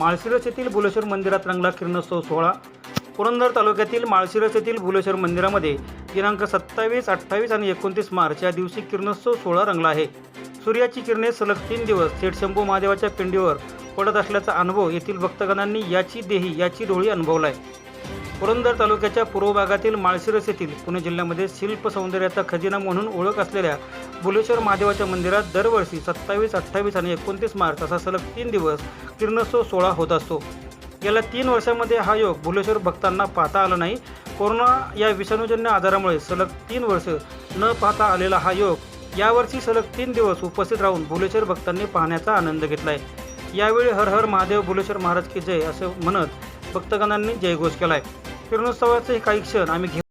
माळशिरस येथील भुलेश्वर मंदिरात रंगला किरणोत्सव सोहळा. पुरंदर तालुक्यातील माळशिरस येथील भुलेश्वर मंदिरामध्ये दिनांक सत्तावीस अठ्ठावीस आणि एकोणतीस मार्च या दिवशी किरणोत्सव सोहळा रंगला आहे. सूर्याची किरणे सलग तीन दिवस थेट शंभू महादेवाच्या पिंडीवर पडत असल्याचा अनुभव येथील भक्तगणांनी याची देही याची डोळी अनुभवला आहे पुरंदर तालुक्याच्या पूर्व भागातील माळशिरस येथील पुणे जिल्ह्यामध्ये शिल्प सौंदर्याचा खजिना म्हणून ओळख असलेल्या बुलेश्वर महादेवाच्या मंदिरात दरवर्षी सत्तावीस अठ्ठावीस आणि एकोणतीस मार्च असा सलग तीन दिवस किरणोत्सव सोहळा होत असतो. गेल्या तीन वर्षामध्ये हा योग भुलेश्वर भक्तांना पाहता आला नाही. कोरोना या विषाणूजन्य आजारामुळे सलग तीन वर्ष न पाहता आलेला हा योग यावर्षी सलग तीन दिवस उपस्थित राहून भुलेश्वर भक्तांनी पाहण्याचा आनंद घेतला आहे यावेळी हर हर महादेव भुलेश्वर महाराज की जय असं म्हणत भक्तगणांनी जयघोष केला आहे किरणोत्सवाचे काही क्षण आम्ही घेऊ